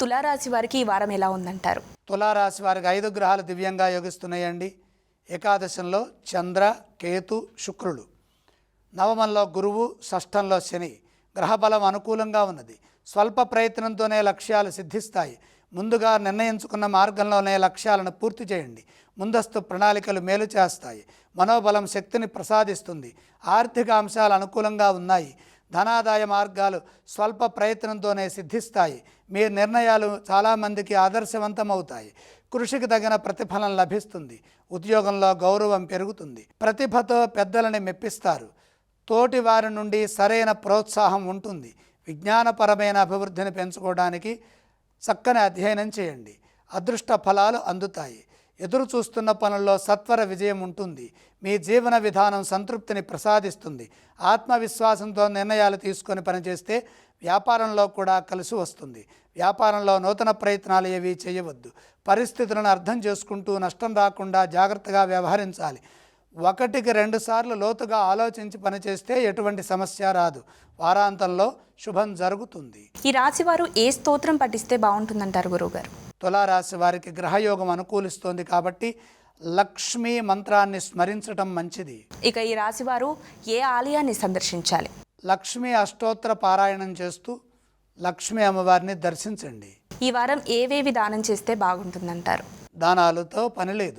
తులారాశి వారికి ఈ వారం ఎలా ఉందంటారు? తులారాశి వారికి ఐదు గ్రహాలు దివ్యంగా యోగిస్తున్నాయండి. ఏకాదశంలో చంద్ర కేతు శుక్రులు. నవమంలో గురువు షష్ఠంలో శని. గ్రహబలం అనుకూలంగా ఉన్నది. స్వల్ప ప్రయత్నంతోనే లక్ష్యాలు సిద్ధిస్తాయి. ముందుగా నిర్ణయించుకున్న మార్గంలోనే లక్ష్యాలను పూర్తి చేయండి. ముందస్తు ప్రణాళికలు మేలు చేస్తాయి. మనోబలం శక్తిని ప్రసాదిస్తుంది. ఆర్థిక అంశాలు అనుకూలంగా ఉన్నాయి. ధనాదాయ మార్గాలు స్వల్ప ప్రయత్నంతోనే సిద్ధిస్తాయి. మీ నిర్ణయాలు చాలామందికి ఆదర్శవంతమవుతాయి. కృషికి తగిన ప్రతిఫలం లభిస్తుంది. ఉద్యోగంలో గౌరవం పెరుగుతుంది. ప్రతిభతో పెద్దలని మెప్పిస్తారు. తోటి వారి నుండి సరైన ప్రోత్సాహం ఉంటుంది. విజ్ఞానపరమైన అభివృద్ధిని పెంచుకోవడానికి చక్కని అధ్యయనం చేయండి. అదృష్ట ఫలాలు అందుతాయి. ఎదురు చూస్తున్న పనుల్లో సత్వర విజయం ఉంటుంది. మీ జీవన విధానం సంతృప్తిని ప్రసాదిస్తుంది. ఆత్మవిశ్వాసంతో నిర్ణయాలు తీసుకొని పనిచేస్తే వ్యాపారంలో కూడా కలిసి వస్తుంది. వ్యాపారంలో నూతన ప్రయత్నాలు ఏవి చేయవద్దు. పరిస్థితులను అర్థం చేసుకుంటూ నష్టం రాకుండా జాగ్రత్తగా వ్యవహరించాలి. ఒకటికి రెండు సార్లు లోతుగా ఆలోచించి పనిచేస్తే ఎటువంటి సమస్య రాదు. వారాంతంలో శుభం జరుగుతుంది. ఈ రాశివారు ఏ స్తోత్రం పఠిస్తే బాగుంటుందంటారు గురువుగారు? తులారాశి వారికి గ్రహయోగం అనుకూలిస్తోంది కాబట్టి లక్ష్మీ మంత్రాన్ని స్మరించటం మంచిది. ఇక ఈ రాశి వారు ఏ ఆలయాన్ని సందర్శించాలి? లక్ష్మీ అష్టోత్తర పారాయణం చేస్తూ లక్ష్మీ అమ్మవారిని దర్శించండి. ఈ వారం ఏవేవి దానం చేస్తే బాగుంటుందంటారు? దానాలతో పని లేదు.